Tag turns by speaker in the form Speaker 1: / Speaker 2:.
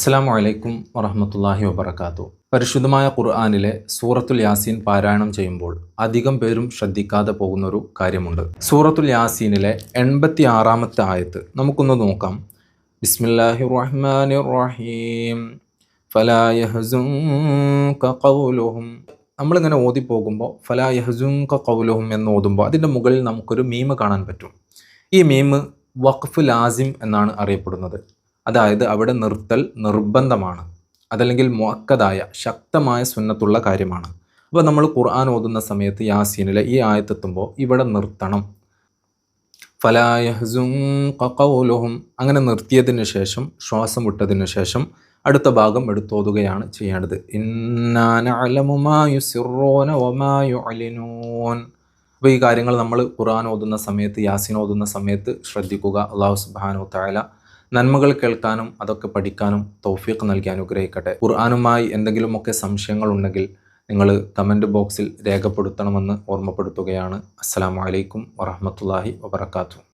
Speaker 1: അസ്സാം വലൈക്കും വറഹമത്തല്ലാഹി വബർക്കാത്തു പരിശുദ്ധമായ ഖുർആാനിലെ സൂറത്തുൽ യാസീൻ പാരായണം ചെയ്യുമ്പോൾ അധികം പേരും ശ്രദ്ധിക്കാതെ പോകുന്ന ഒരു കാര്യമുണ്ട്. സൂറത്തുൽ യാസീനിലെ എൺപത്തി ആറാമത്തെ ആയത്ത് നമുക്കൊന്ന് നോക്കാം. ബിസ്മില്ലാഹി റഹ്മാനി റഹീം ഫലാ യഹ്സുൻക ഖൗലുഹും. നമ്മളിങ്ങനെ ഓതി പോകുമ്പോൾ ഫലാ യഹ്സുൻക ഖൗലുഹും എന്ന് ഓതുമ്പോൾ അതിന്റെ മുകളിൽ നമുക്കൊരു മീമ് കാണാൻ പറ്റും. ഈ മീമ് വഖഫ് ലാസിം എന്നാണ് അറിയപ്പെടുന്നത്. അതായത് അവിടെ നിർത്തൽ നിർബന്ധമാണ്. അതല്ലെങ്കിൽ മുഅക്കതായ ശക്തമായ സുന്നത്തുള്ള കാര്യമാണ്. അപ്പോൾ നമ്മൾ ഖുർആൻ ഓതുന്ന സമയത്ത് യാസീനിലെ ഈ ആയത്തെത്തുമ്പോൾ ഇവിടെ നിർത്തണം. ഫലായഹ്സും ഖൗലുഹും. അങ്ങനെ നിർത്തിയതിന് ശേഷം ശ്വാസം വിട്ടതിന് ശേഷം അടുത്ത ഭാഗം എടുത്തോതുകയാണ് ചെയ്യേണ്ടത്. അപ്പോൾ ഈ കാര്യങ്ങൾ നമ്മൾ ഖുർആൻ ഓതുന്ന സമയത്ത് യാസീൻ ഓതുന്ന സമയത്ത് ശ്രദ്ധിക്കുക. അള്ളാഹു സുബാനോ തായാല നന്മകൾ കേൾക്കാനും അതൊക്കെ പഠിക്കാനും തൗഫീഖ് നൽകി അനുഗ്രഹിക്കട്ടെ. ഖുർആാനുമായി എന്തെങ്കിലുമൊക്കെ സംശയങ്ങൾ ഉണ്ടെങ്കിൽ നിങ്ങൾ കമന്റ് ബോക്സിൽ രേഖപ്പെടുത്തണമെന്ന് ഓർമ്മപ്പെടുത്തുകയാണ്. അസ്സാം വലൈക്കും വറഹമത്തല്ലാഹി വബർക്കാത്തു